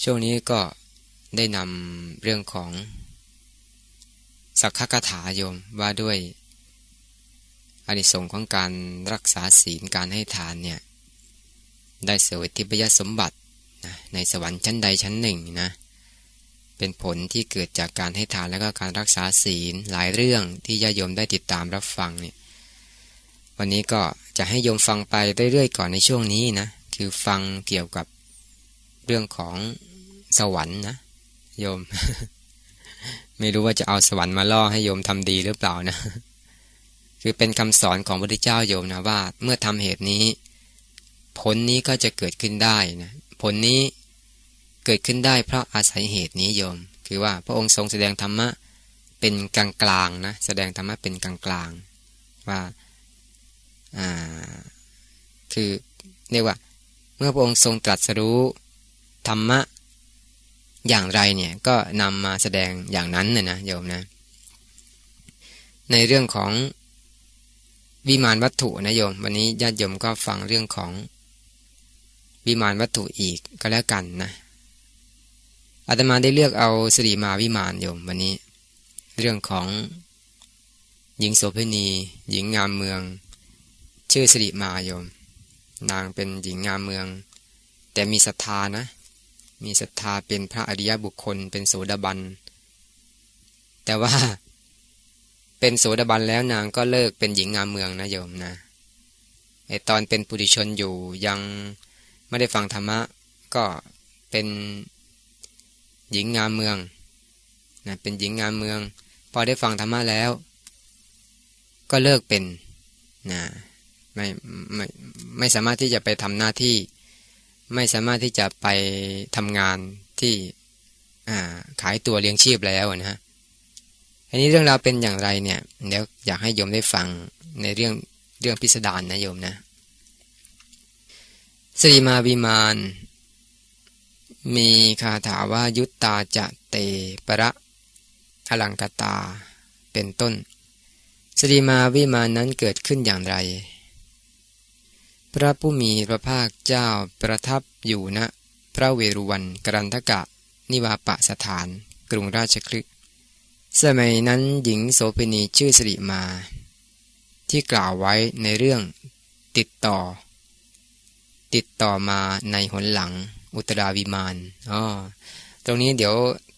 ช่วงนี้ก็ได้นำเรื่องของ สักขคาถาโยมว่าด้วยอานิสงส์ของการรักษาศีลการให้ทานเนี่ย ได้เสวยทิพยสมบัตินะในสวรรค์ชั้นใดชั้นหนึ่งนะ เป็นผลที่เกิดจากการให้ทานแล้วก็การรักษาศีลหลายเรื่องที่ญาโยมได้ติดตามรับฟังเนี่ย วันนี้ก็จะให้โยมฟังไปเรื่อยๆก่อนในช่วงนี้นะ คือฟังเกี่ยวกับ เรื่องของสวรรค์นะโยม ไม่รู้ว่าจะเอาสวรรค์มาล่อให้โยมทำดีหรือเปล่านะ คือเป็นคำสอนของพระพุทธเจ้าโยมนะว่า เมื่อทำเหตุนี้ ผลนี้ก็จะเกิดขึ้นได้นะผลนี้เกิดขึ้นได้เพราะอาศัยเหตุนี้โยม คือว่าพระองค์ทรงแสดงธรรมะเป็นกลางกลางนะแสดงธรรมะเป็นกลางกลางว่าอ่าคือเรียกว่า เมื่อพระองค์ทรงตรัสรู้ ธรรมะอย่างไรเนี่ยก็นำมาแสดงอย่างนั้นนะนะโยมนะ ในเรื่องของวิมานวัตถุนะโยม วันนี้ญาติโยมก็ฟังเรื่องของวิมานวัตถุอีกก็แล้วกันนะอาตมาได้เลือกเอาสริมาวิมานโยมวันนี้ เรื่องของหญิงโสเภณี หญิงงามเมือง ชื่อสริมาโยม นางเป็นหญิงงามเมือง แต่มีศรัทธานะ มีศรัทธาเป็นพระอริยบุคคลเป็นโสดาบัน แต่ว่า เป็นโสดาบันแล้วนางก็เลิกเป็นหญิงงามเมืองนะโยมนะไอตอนเป็นปุถุชนอยู่ยังไม่ได้ฟังธรรมะ ก็เป็นหญิงงามเมืองนะเป็นหญิงงามเมือง พอได้ฟังธรรมะแล้ว ก็เลิกเป็นนะไม่ไม่ไม่สามารถที่จะไปทำหน้าที่ ไม่สามารถที่จะไปทำงานที่ขายตัวเลี้ยงชีพแล้วนะฮะอันนี้เรื่องราวเป็นอย่างไรเนี่ยเดี๋ยวอยากให้โยมได้ฟังในเรื่องเรื่องพิสดารนะโยมนะสรีมาวิมานมีคาถาว่ายุตตาจะเตประอลังกตาเป็นต้นสรีมาวิมานนั้นเกิดขึ้นอย่างไร พระผู้มีพระภาคเจ้าประทับอยู่ณนะพระเวรุวันกรันทกะ นิวาปะสถานกรุงราชคลึกสมัยนั้นหญิงโสเภณีชื่อสริมา ที่กล่าวไว้ในเรื่องติดต่อ ติดต่อมาในหนหลังอุตราวิมานอ๋อตรงนี้เดี๋ยว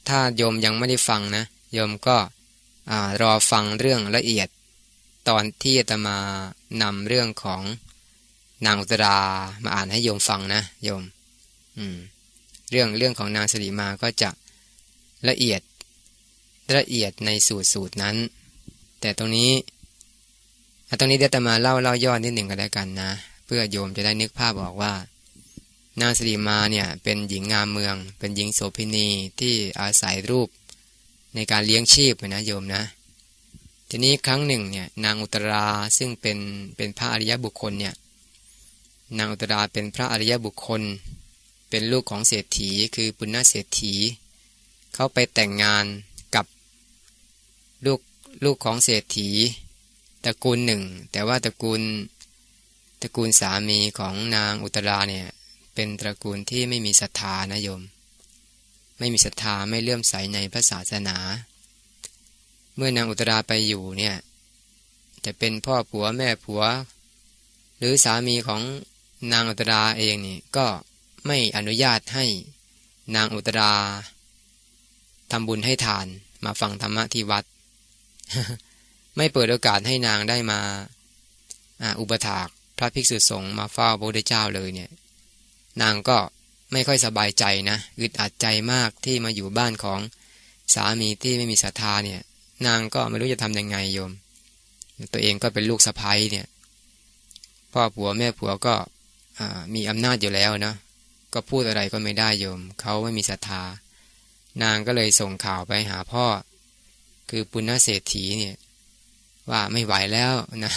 ถ้าโยมยังไม่ได้ฟังนะโยมก็รอฟังเรื่องละเอียด ตอนที่จะมานำเรื่องของ นางอุตรามาอ่านให้โยมฟังนะโยม อืม เรื่องเรื่องของนางสริมาก็จะละเอียดละเอียดในสูตรสูตรนั้น แต่ตรงนี้ตรงนี้เดี๋ยวจะมาเล่าเล่าย่อนิดหนึ่งกันแล้วกันนะ เพื่อโยมจะได้นึกภาพออกว่า นางสรีมาเนี่ยเป็นหญิงงามเมือง เป็นหญิงโสเภณีที่อาศัยรูปในการเลี้ยงชีพนะโยมนะ ทีนี้ครั้งหนึ่งเนี่ยนางอุตราซึ่งเป็นเป็นพระอริยบุคคลเนี่ย นางอุตราเป็นพระอริยบุคคล เป็นลูกของเศรษฐีคือปุณณเศรษฐี เขาไปแต่งงานกับลูกลูกของเศรษฐีตระกูลหนึ่ง แต่ว่าตระกูลตระกูลสามีของนางอุตราเนี่ยเป็นตระกูลที่ไม่มีศรัทธานะโยม ไม่มีศรัทธาไม่เลื่อมใสในพระศาสนา เมื่อนางอุตราไปอยู่เนี่ยจะเป็นพ่อผัวแม่ผัว หรือสามีของ นางอุตราเองนี่ก็ไม่อนุญาตให้นางอุตราทำบุญให้ทานมาฟังธรรมะที่วัด ไม่เปิดโอกาสให้นางได้มาอุปถากพระภิกษุสงฆ์มาเฝ้าพระพุทธเจ้าเลยเนี่ย นางก็ไม่ค่อยสบายใจนะอึดอัดใจมากที่มาอยู่บ้านของสามีที่ไม่มีศรัทธาเนี่ย นางก็ไม่รู้จะทำยังไงโยม ตัวเองก็เป็นลูกสะพ้ยเนี่ย พ่อผัวแม่ผัวก็ มีอำนาจอยู่แล้วนะก็พูดอะไรก็ไม่ได้โยม เขาไม่มีศรัทธานางก็เลยส่งข่าวไปหาพ่อ คือปุณณเศรษฐีเนี่ย ว่าไม่ไหวแล้วนะ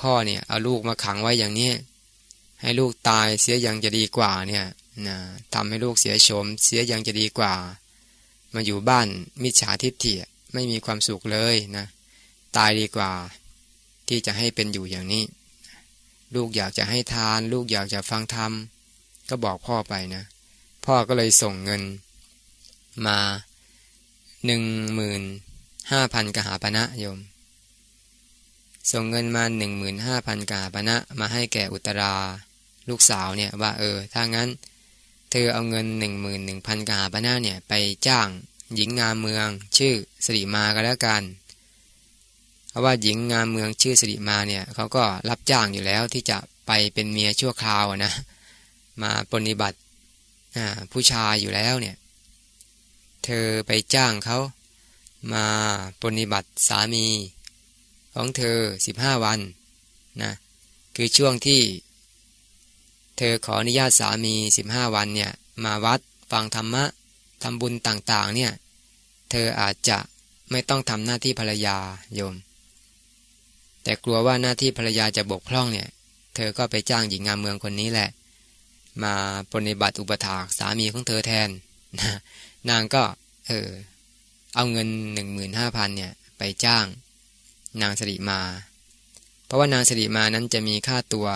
พ่อเนี่ยเอาลูกมาขังไว้อย่างนี้ให้ลูกตายเสียยังจะดีกว่าเนี่ยนะทำให้ลูกเสียโฉมเสียยังจะดีกว่า มาอยู่บ้านมิจฉาทิฏฐิไม่มีความสุขเลยนะ ตายดีกว่า ที่จะให้เป็นอยู่อย่างนี้ ลูกอยากจะให้ทาน ลูกอยากจะฟังธรรม ก็บอกพ่อไปนะ พ่อก็เลยส่งเงินมาหนึ่งหมื่นห้าพันกหาปณะโยม ส่งเงินมาหนึ่งหมื่นห้าพันกหาปณะมาให้แก่อุตรา ลูกสาวเนี่ยว่าเออ ถ้างั้น เธอเอาเงินหนึ่งหมื่นหนึ่งพันกหาปณะเนี่ยไปจ้างหญิงงามเมือง ชื่อสิริมาก็แล้วกัน เพราะว่าหญิงงามเมืองชื่อสิริมาเนี่ยเขาก็รับจ้างอยู่แล้วที่จะไปเป็นเมียชั่วคราวนะมาปฏิบัติผู้ชายอยู่แล้วเนี่ยเธอไปจ้างเขามาปฏิบัติสามีของเธอสิบห้าวันนะคือช่วงที่ เธอขออนุญาตสามีสิบห้าวันเนี่ยมาวัดฟังธรรมะทำบุญต่างๆเนี่ยเธออาจจะไม่ต้องทำหน้าที่ภรรยาโยม แต่กลัวว่าหน้าที่ภรรยาจะบกพร่องเนี่ย เธอก็ไปจ้างหญิงงามเมืองคนนี้แหละ มาปฏิบัติอุปถากสามีของเธอแทนนะนางก็เออเอาเงินหนึ่งหมื่นห้าพันเนี่ยไปจ้าง นางสิริมา เพราะว่านางสิริมานั้นจะมีค่าตัว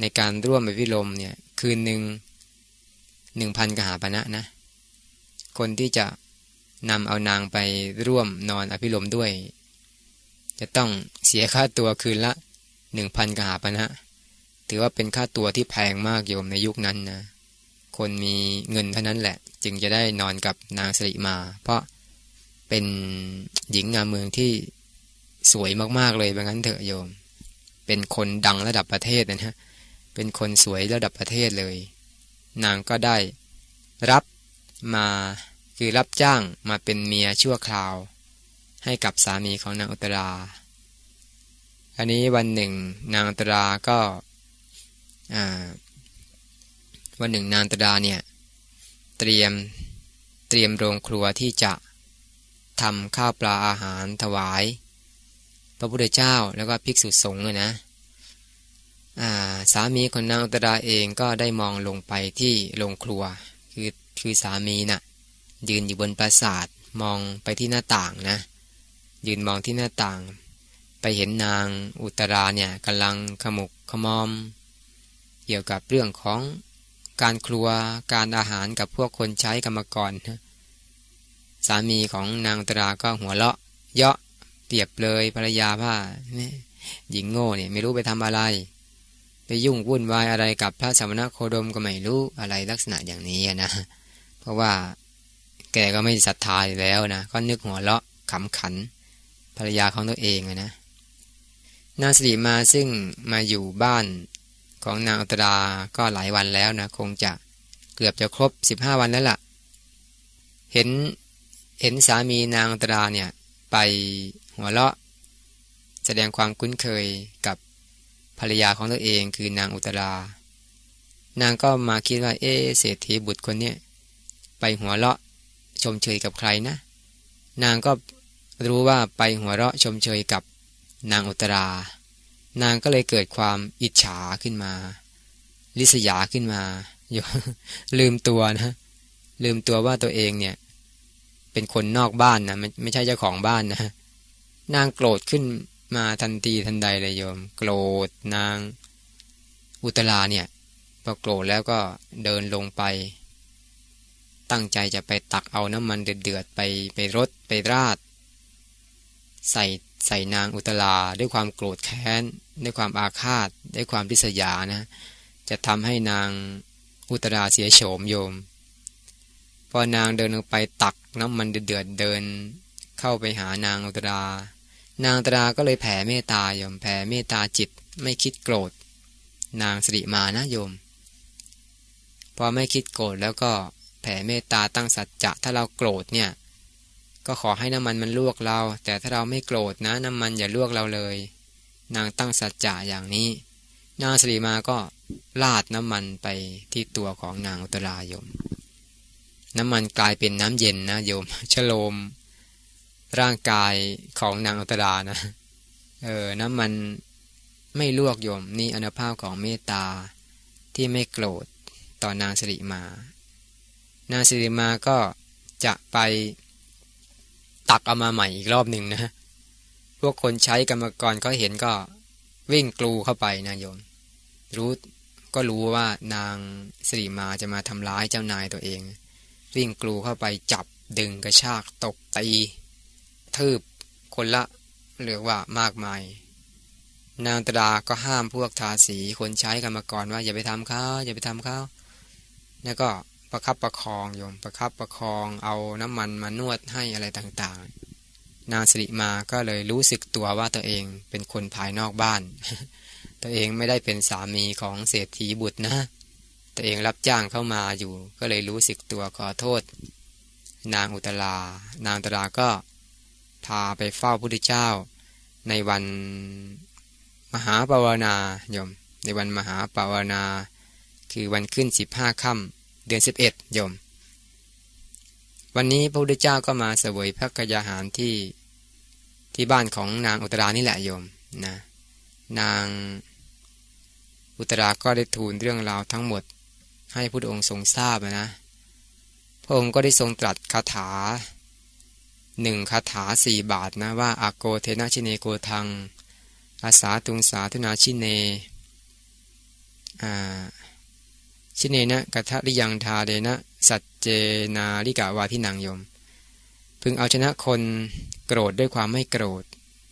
ในการร่วมไปวิลมเนี่ยคืนหนึ่งหนึ่งพันกหาปณะนะ คนที่จะนำเอานางไปร่วมนอนอภิลมด้วย จะต้องเสียค่าตัวคืนละหนึ่งพันกหาปณะถือว่าเป็นค่าตัวที่แพงมากโยมในยุคนั้นนะ คนมีเงินเท่านั้นแหละ จึงจะได้นอนกับนางสิริมา เพราะเป็นหญิงงามเมืองที่สวยมากๆเลยแบบนั้นเถอะโยม เป็นคนดังระดับประเทศนะฮะ เป็นคนสวยระดับประเทศเลย นางก็ได้รับมาคือรับจ้างมาเป็นเมียชั่วคราว ให้กับสามีของนางอุตราอันนี้วันหนึ่งนางอุตราก็วันหนึ่งนางตดาเนี่ยเตรียมเตรียมโรงครัวที่จะทำข้าวปลาอาหารถวาย พระพุทธเจ้าแล้วก็ภิกษุสงฆ์นะสามีของนางตดาเองก็ได้มองลงไปที่โรงครัว คือคือสามีนะ่ะยืนอยู่บนปราสาทมองไปที่หน้าต่างนะ ยืนมองที่หน้าต่าง ไปเห็นนางอุตราเนี่ยกำลังขมุกขมอม เกี่ยวกับเรื่องของการครัวการอาหารกับพวกคนใช้กรรมกรสามีของนางตราก็หัวเราะ เยาะเปรียบเลยภรรยาว่าหญิงโง่เนี่ยไม่รู้ไปทำอะไร ไปยุ่งวุ่นวายอะไรกับพระสมณโคดมก็ไม่รู้อะไรลักษณะอย่างนี้นะ เพราะว่าแกก็ไม่ศรัทธาแล้วนะ ก็นึกหัวเราะขำขัน ภรรยาของตัวเองนะนางสิริมาซึ่งมาอยู่บ้านของนางอัตราก็หลายวันแล้วนะคงจะเกือบจะครบสิบห้าวันแล้วละ่ะ เห็นเห็นสามีนางอัตราเนี่ยไปหัวเราะ แสดงความคุ้นเคยกับภรรยาของตัวเองคือนางอุตรานางก็มาคิดว่าเอเศรษฐีบุตรคนนี้ไปหัวเราะชมเชยกับใครนะ นางก็ รู้ว่าไปหัวเราะชมเชยกับนางอุตรา นางก็เลยเกิดความอิจฉาขึ้นมา ลิษยาขึ้นมาอยู่ลืมตัวนะ ลืมตัวว่าตัวเองเนี่ย เป็นคนนอกบ้านนะไม่ไม่ใช่เจ้าของบ้านนะนางโกรธขึ้นมาทันทีทันใดเลยโยม โกรธนางอุตลาเนี่ยพอโกรธแล้วก็เดินลงไป ตั้งใจจะไปตักเอาน้ำมันเดือดๆไปไปรดไปราด ใส่ใส่นางอุตลาด้วยความโกรธแค้น ด้วยความอาฆาต ด้วยความริษยานะ จะทำให้นางอุตราเสียโฉมโยม พอนางเดินลงไปตักน้ำมันเดือดเดิน เข้าไปหานางอุตรานางอุตราก็เลยแผ่เมตตาโยมแผ่เมตตาจิตไม่คิดโกรธ นางสิริมานะโยม พอไม่คิดโกรธแล้วก็แผ่เมตตาตั้งสัจจะถ้าเราโกรธเนี่ย ก็ขอให้น้ำมันมันลวกเรา แต่ถ้าเราไม่โกรธนะน้ำมันอย่าลวกเราเลย นางตั้งสัจจะอย่างนี้ นางสริมาก็ลาดน้ำมันไปที่ตัวของนางอุตรายม น้ำมันกลายเป็นน้ำเย็นนะโยมชโลม ร่างกายของนางอุตรานะเออน้ำมันไม่ลวกโยมนี่อนุภาพของเมตตาที่ไม่โกรธต่อนางสิริมา นางสิริมาก็จะไป ตักเอามาใหม่อีกรอบหนึ่งนะพวกคนใช้กรรมกรเขาเห็นก็วิ่งกลูเข้าไปนะโยม รู้ก็รู้ว่านางสิริมาจะมาทำร้ายเจ้านายตัวเอง วิ่งกลูเข้าไปจับดึงกระชากตบตีทืบคนละเรียกว่ามากมาย นางตราก็ห้ามพวกทาสีคนใช้กรรมกรว่าอย่าไปทำเขาอย่าไปทำเขาแล้วก็ ประคับประคองโยมประคับประคองเอาน้ำมันมานวดให้อะไรต่างๆ นางสิริมาก็เลยรู้สึกตัวว่าตัวเองเป็นคนภายนอกบ้าน ตัวเองไม่ได้เป็นสามีของเศรษฐีบุตรนะ ตัวเองรับจ้างเข้ามาอยู่ ก็เลยรู้สึกตัวขอโทษ นางอุตลา นางอุตลาก็พาไปเฝ้าพระพุทธเจ้า ในวันมหาปวารณาโยม ในวันมหาปวารณาคือวันขึ้นสิบห้าค่ำ เดือนสิบเอ็ดโยม วันนี้พระพุทธเจ้าก็มาเสวยพระกยาหารที่ที่บ้านของนางอุตรานี่แหละโยมนะ นางอุตราก็ได้ทูลเรื่องราวทั้งหมด ให้พระองค์ทรงทราบนะพระองค์ก็ได้ทรงตรัสคาถาหนึ่งคาถาสี่บาทนะว่าอาโกเทนะชิเนโกทังอาสาตุงสาธุนาชิเน ชิเนนะกัทริยังทาเดนะ สัจเจนาลิกาวาที่นางยม พึงเอาชนะคนโกรธด้วยความไม่โกรธ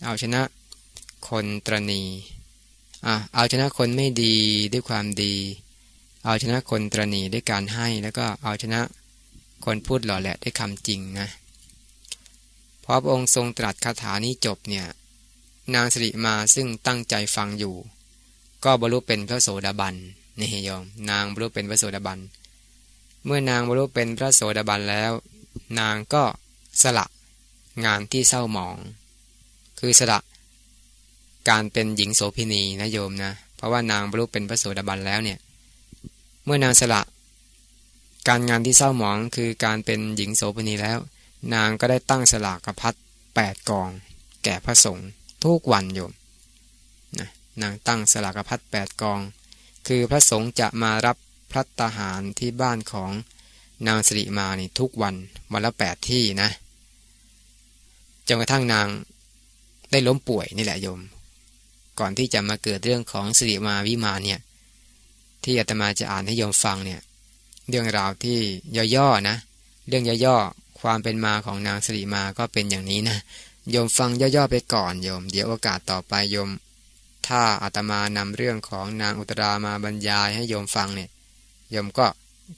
เอาชนะคนตรณีอะเอาชนะคนไม่ดีด้วยความดี เอาชนะคนตรณีด้วยการให้ แล้วก็เอาชนะคนพูดหล่อแหละด้วยคำจริงนะพอพระองค์ทรงตรัสคาถานี้จบเนี่ยนางสิริมาซึ่งตั้งใจฟังอยู่ ก็บรรลุเป็นพระโสดาบัน นี่ยอมนางบรรลุเป็นพระโสดาบัน เมื่อนางบรรลุเป็นพระโสดาบันแล้ว นางก็สละงานที่เศร้าหมอง คือสละการเป็นหญิงโสพินีนะโยมนะ เพราะว่านางบรรลุเป็นพระโสดาบันแล้วเนี่ย เมื่อนางสละ การงานที่เศร้าหมองคือการเป็นหญิงโสพินีแล้ว นางก็ได้ตั้งสลากกพัดแปดกอง แก่พระสงฆ์ทุกวันโยมนะนางตั้งสลากกพัดแปดกอง คือพระสงฆ์จะมารับพระตาหารที่บ้านของนางสิริมานี่ทุกวันวันละแปดที่นะจนกระทั่งนางได้ล้มป่วยนี่แหละโยม ก่อนที่จะมาเกิดเรื่องของสิริมาวิมาเนี่ย ที่อาตมาจะอ่านให้โยมฟังเนี่ย เรื่องราวที่ย่อๆนะ เรื่องย่อๆความเป็นมาของนางสิริมาก็เป็นอย่างนี้นะโยมฟังย่อๆไปก่อนโยม เดี๋ยวโอกาสต่อไปโยม ถ้าอาตมานำเรื่องของนางอุตรามาบรรยายให้โยมฟังเนี่ยโยมก็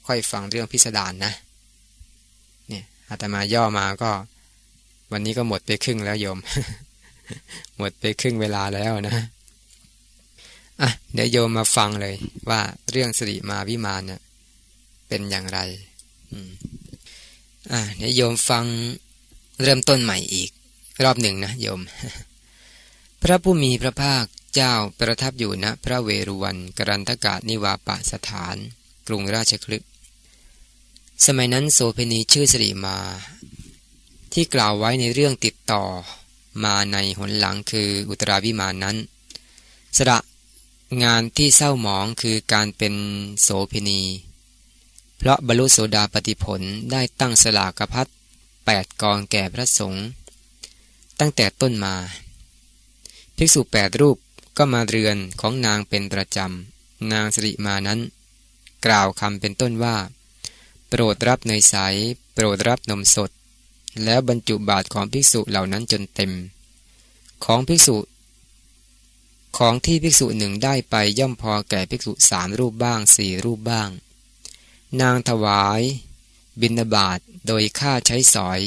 ค่อยฟังเรื่องพิสดารนนะเนี่ยอาตมาย่อมาก็ วันนี้ก็หมดไปครึ่งแล้วโยม หมดไปครึ่งเวลาแล้วนะอะเดี๋ยวโยมมาฟังเลย ว่าเรื่องสิริมาวิมานเนี่ยเป็นอย่างไรอ่าเดี๋ยวโยมฟังเริ่มต้นใหม่อีก รอบหนึ่งนะโยม พระผู้มีพระภาค เจ้าประทับอยู่ณพระเวรุวันกรันทกานิวาปสถาน กรุงราชคลึกสมัยนั้นโสเพณีชื่อสิริมา ที่กล่าวไว้ในเรื่องติดต่อมาในหนหลังคืออุตราวิมานนั้นสระงานที่เศร้าหมองคือการเป็นโสเพณี เพราะบรรลุโสดาปติผลได้ตั้งสลากพัดแปดกองแก่พระสงฆ์ตั้งแต่ต้นมา ภิกษุแปดรูป ก็มาเรือนของนางเป็นประจำ นางสิริมานั้น กล่าวคำเป็นต้นว่า โปรดรับเนยใส โปรดรับนมสด แล้วบรรจุบาทของภิกษุเหล่านั้นจนเต็ม ของภิกษุ ของที่ภิกษุหนึ่งได้ไปย่อมพอแก่ภิกษุสามรูปบ้างสี่รูปบ้าง นางถวาย บินาบาตโดยค่าใช้สอย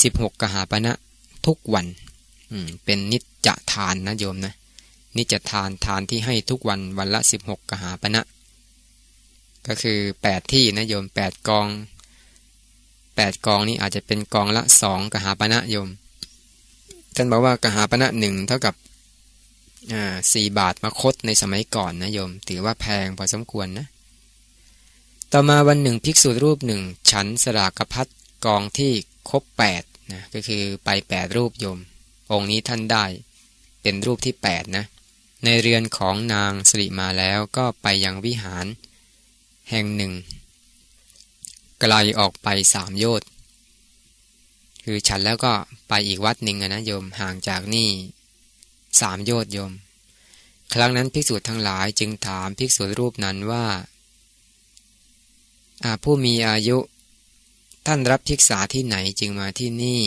สิบหกกหาปณะทุกวันเป็นนิจทานนะโยมนะ นิจทานทานที่ให้ทุกวันวันละสิบหกกหาปณะก็คือแปดที่นะโยมแปดกองแปดกองนี้อาจจะเป็นกองละสองกหาปณะโยม ท่านบอกว่ากหาปณะหนึ่งเท่ากับอ่าสี่บาทมาคดในสมัยก่อนนะโยม ถือว่าแพงพอสมควรนะ ต่อมาวันหนึ่งภิกษุรูปหนึ่งฉันสลากพัดกองที่ครบแปดนะก็คือไปแปดรูปโยม องค์นี้ท่านได้เป็นรูปที่แปดนะ ในเรือนของนางสิริมาแล้วก็ไปยังวิหาร แห่งหนึ่ง ไกลออกไปสามโยชน์คือฉันแล้วก็ไปอีกวัดหนึ่งนะโยมห่างจากนี่สามโยชน์โยม ครั้งนั้นภิกษุทั้งหลายจึงถามภิกษุรูปนั้นว่าผู้มีอายุท่านรับภิกษาที่ไหนจึงมาที่นี่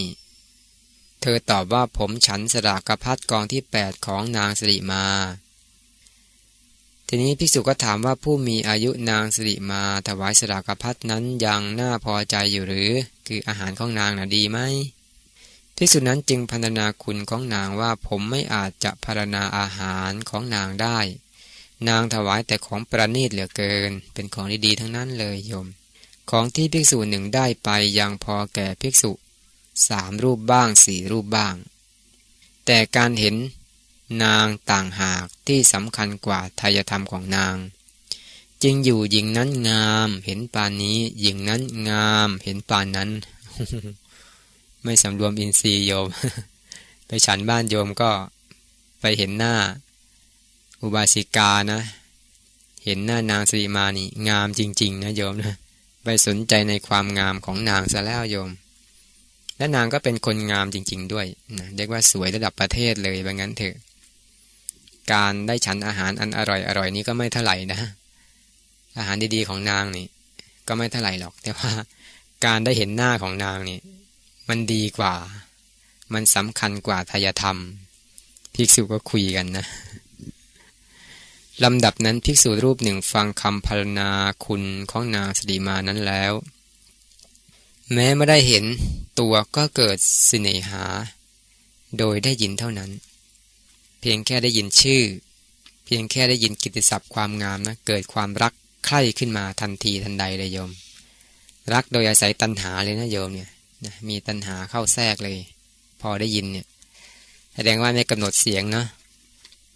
เธอตอบว่าผมฉันสลากพัดกองที่แปดของนางสิริมา ทีนี้ภิกษุก็ถามว่าผู้มีอายุนางสิริมา ถวายสลากพัดนั้นยังน่าพอใจอยู่หรือ คืออาหารของนางน่ะดีไหมภิกษุนั้นจึงพรรณนาคุณของนางว่าผมไม่อาจจะพรรณนาอาหารของนางได้ นางถวายแต่ของประณีตเหลือเกิน เป็นของดีๆทั้งนั้นเลยโยม ของที่ภิกษุหนึ่งได้ไปยังพอแก่ภิกษุ สามรูปบ้างสี่รูปบ้าง แต่การเห็นนางต่างหากที่สำคัญกว่าทายธรรมของนาง จึงอยู่หญิงนั้นงามเห็นปานนี้หญิงนั้นงามเห็นปานนั้น ไม่สำรวมอินทรีย์โยม ไปฉันบ้านโยมก็ไปเห็นหน้า อุบาสิกานะ เห็นหน้านางสีมานี่ งามจริง ๆ นะโยมนะไปสนใจในความงามของนางซะแล้วโยม และนางก็เป็นคนงามจริง ๆ ด้วยนะเรียกว่าสวยระดับประเทศเลยแบบนั้นเถอะ การได้ฉันอาหารอันอร่อยอร่อยนี้ก็ไม่เท่าไหร่นะ อาหารดีๆของนางนี่ ก็ไม่เท่าไหร่หรอก แต่ว่าการได้เห็นหน้าของนางนี่มันดีกว่า มันสำคัญกว่าทายธรรม ภิกษุก็คุยกันนะลำดับนั้นภิกษุรูปหนึ่งฟังคำพรรณนาคุณของนางสดีมานั้นแล้ว แม้ไม่ได้เห็นตัวก็เกิดสิเนหา โดยได้ยินเท่านั้น เพียงแค่ได้ยินชื่อ เพียงแค่ได้ยินกิตติศัพท์ความงามนะเกิดความรักใคร่ขึ้นมาทันทีทันใดเลยโยม รักโดยอาศัยตัณหาเลยนะโยมเนี่ยนะมีตัณหาเข้าแทรกเลย พอได้ยินเนี่ยแสดงว่าไม่กำหนดเสียงเนาะ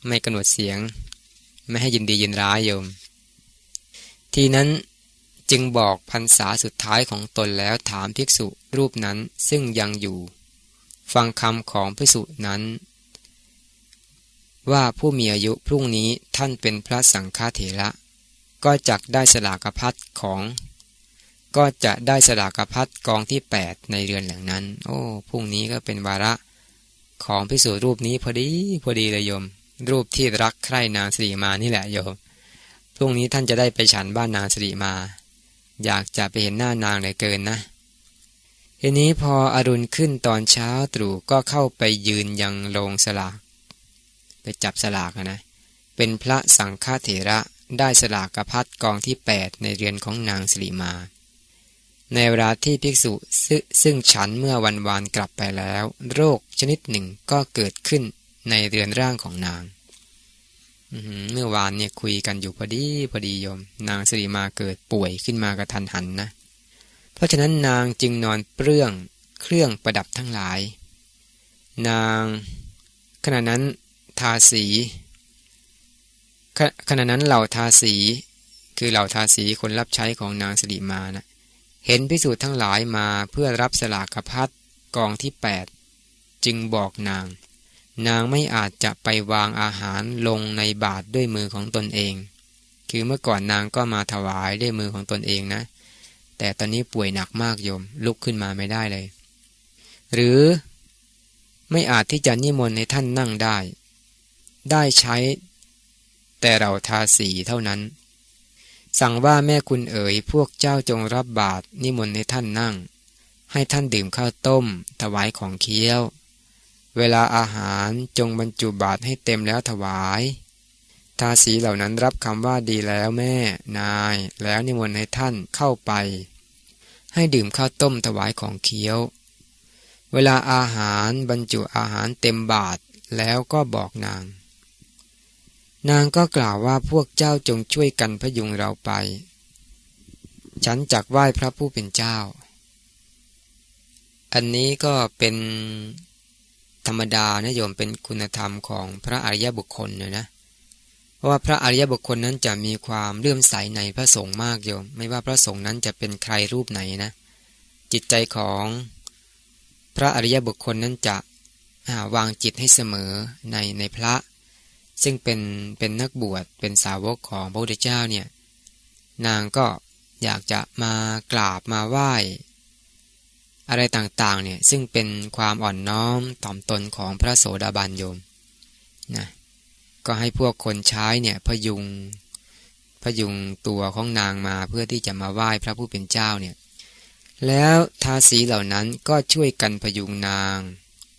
ไม่กำหนดเสียง ไม่ให้ยินดียินร้ายโยม ทีนั้น จึงบอกพรรษาสุดท้ายของตนแล้วถามภิกษุรูปนั้นซึ่งยังอยู่ ฟังคำของภิกษุนั้น ว่าผู้มีอายุพรุ่งนี้ท่านเป็นพระสังฆาเถระก็จักได้สลากพัดของ ก็จะได้สลากพัดกองที่แปดในเรือนหลังนั้น โอ้พรุ่งนี้ก็เป็นวาระของพิสูจรูปนี้พอดีพอดีเลยโยม รูปที่รักใคร่นางสิริมานี่แหละโยมพรุ่งนี้ท่านจะได้ไปฉันบ้านนางสิริมา อยากจะไปเห็นหน้านางเลยเกินนะทีนี้พออรุณขึ้นตอนเช้าตรู่ก็เข้าไปยืนยังโรงสลาก ไปจับสลากนะ เป็นพระสังฆเถระได้สลากกระพัดกองที่ 8 ในเรือนของนางสิริมา ในเวลาที่ภิกษุซึ่งฉันเมื่อวันวานกลับไปแล้ว โรคชนิดหนึ่งก็เกิดขึ้นในเรือนร่างของนาง เมื่อวานเนี่ยคุยกันอยู่พอดีพอดีโยม นางสิริมาเกิดป่วยขึ้นมากระทันหันนะ เพราะฉะนั้นนางจึงนอนเปลื้องเครื่องประดับทั้งหลาย นางขณะนั้นทาสีขณะนั้นเหล่าทาสีคือเหล่าทาสีคนรับใช้ของนางสิริมานะเห็นพิสูจน์ทั้งหลายมาเพื่อรับสลากพัดกองที่แปดจึงบอกนาง นางไม่อาจจะไปวางอาหารลงในบาตรด้วยมือของตนเอง คือเมื่อก่อนนางก็มาถวายด้วยมือของตนเองนะ แต่ตอนนี้ป่วยหนักมากโยม ลุกขึ้นมาไม่ได้เลย หรือไม่อาจที่จะนิมนต์ให้ท่านนั่งได้ ได้ใช้ แต่เราทาสีเท่านั้น สั่งว่าแม่คุณเอ๋ยพวกเจ้าจงรับบาตรนิมนต์ให้ท่านนั่ง ให้ท่านดื่มข้าวต้ม ถวายของเคี้ยว เวลาอาหารจงบรรจุบาตรให้เต็มแล้วถวาย ทาสีเหล่านั้นรับคำว่าดีแล้วแม่ นาย แล้วนิมนต์ให้ท่านเข้าไป ให้ดื่มข้าวต้มถวายของเคี้ยว เวลาอาหารบรรจุอาหารเต็มบาตรแล้วก็บอกนาง นางก็กล่าวว่าพวกเจ้าจงช่วยกันพยุงเราไป ฉันจักไหว้พระผู้เป็นเจ้า อันนี้ก็เป็น ธรรมดานะโยมเป็นคุณธรรมของพระอริยบุคคลนะนะเพราะว่าพระอริยบุคคลนั้นจะมีความเลื่อมใสในพระสงฆ์มากโยม ไม่ว่าพระสงฆ์นั้นจะเป็นใครรูปไหนนะ จิตใจของพระอริยบุคคลนั้นจะวางจิตให้เสมอในในพระ ซึ่งเป็นเป็นนักบวชเป็นสาวกของพระพุทธเจ้าเนี่ยนางก็อยากจะมากราบมาไหว้ อะไรต่างๆเนี่ยซึ่งเป็นความอ่อนน้อมถ่อมตนของพระโสดาบันโยมนะก็ให้พวกคนใช้เนี่ยพยุงพยุงตัวของนางมาเพื่อที่จะมาไหว้พระผู้เป็นเจ้าเนี่ยแล้วทาสีเหล่านั้นก็ช่วยกันพยุงนาง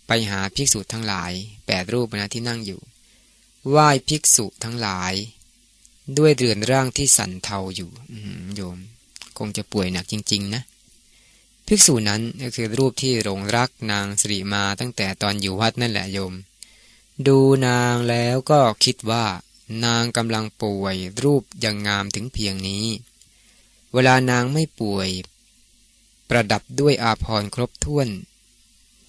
ไปหาภิกษุทั้งหลายแปดรูปนะที่นั่งอยู่ไหว้ภิกษุทั้งหลาย ด้วยเรือนร่างที่สั่นเทาอยู่โยม คงจะป่วยหนักจริง ๆ นะ ภิกษุนั้นก็คือรูปที่หลงรักนางสิริมาตั้งแต่ตอนอยู่วัดนั่นแหละโยม ดูนางแล้วก็คิดว่า นางกำลังป่วย รูปยังงามถึงเพียงนี้ เวลานางไม่ป่วย ประดับด้วยอาภรณ์ครบถ้วน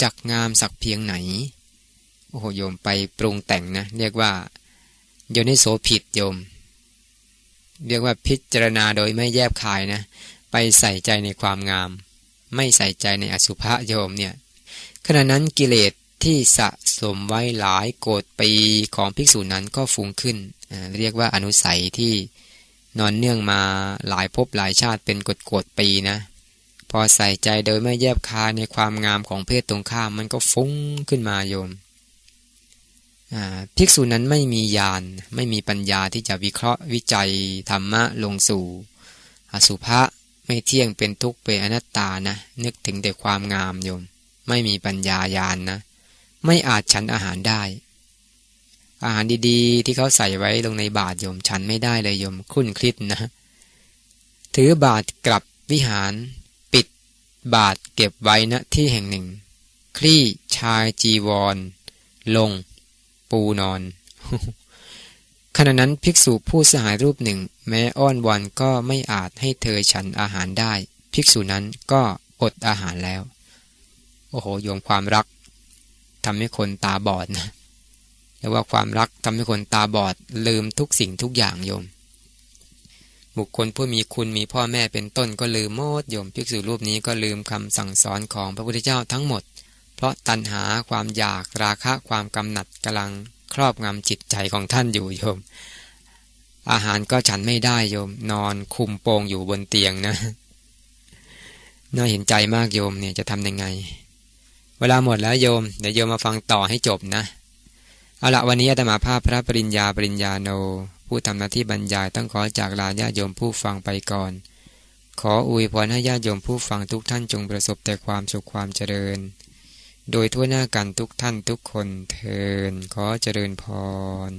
จักงามสักเพียงไหน โอ้โหโยมไปปรุงแต่งนะ เรียกว่าโยนิโสผิดโยม เรียกว่าพิจารณาโดยไม่แยบคายนะ ไปใส่ใจในความงาม ไม่ใส่ใจในอสุภะโยมเนี่ยขณะนั้นกิเลสที่สะสมไว้หลายโกดปีของภิกษุนั้นก็ฟุ้งขึ้น เรียกว่าอนุสัยที่นอนเนื่องมาหลายภพหลายชาติเป็นกดโกดปีนะ พอใส่ใจโดยไม่แยบคาในความงามของเพศตรงข้ามมันก็ฟุ้งขึ้นมาโยมภิกษุนั้นไม่มีญาณไม่มีปัญญาที่จะวิเคราะห์วิจัยธรรมะลงสู่ อสุภะ ไม่เที่ยงเป็นทุกข์เป็นอนัตตานะ นึกถึงแต่ความงามโยม ไม่มีปัญญายาณนนะ ไม่อาจฉันอาหารได้ อาหารดีๆ ที่เขาใส่ไว้ลงในบาตรโยมฉันไม่ได้เลยโยมคุ้นคลิดนะ ถือบาตรกลับวิหาร ปิดบาตรเก็บไว้ณที่แห่งหนึ่ง คลี่ชายจีวร ลง ปูนอนขณะนั้นภิกษุผู้สหายรูปหนึ่ง แม้อ้อนวอนก็ไม่อาจให้เธอฉันอาหารได้ ภิกษุนั้นก็อดอาหารแล้ว โอ้โหโยมความรักทำให้คนตาบอดนะเรียกว่าความรักทำให้คนตาบอดลืมทุกสิ่งทุกอย่างโยม บุคคลผู้มีคุณมีพ่อแม่เป็นต้นก็ลืมโมดโยมภิกษุรูปนี้ก็ลืมคำสั่งสอนของพระพุทธเจ้าทั้งหมด เพราะตัณหาความอยากราคะความกำหนัดกำลังครอบงำจิตใจของท่านอยู่โยม อาหารก็ฉันไม่ได้โยม นอนคุมโปงอยู่บนเตียงนะน่าเห็นใจมากโยมเนี่ยจะทำยังไง เวลาหมดแล้วโยม เดี๋ยวโยมมาฟังต่อให้จบนะ เอาละวันนี้อาตมาภาพพระปริญญาปริญญาโน ผู้ทำหน้าที่บรรยายต้องขอจากลาญาโยมผู้ฟังไปก่อน ขออวยพรให้ญาโยมผู้ฟังทุกท่านจงประสบแต่ความสุขความเจริญ โดยทั่วหน้ากันทุกท่านทุกคนเทินขอเจริญพร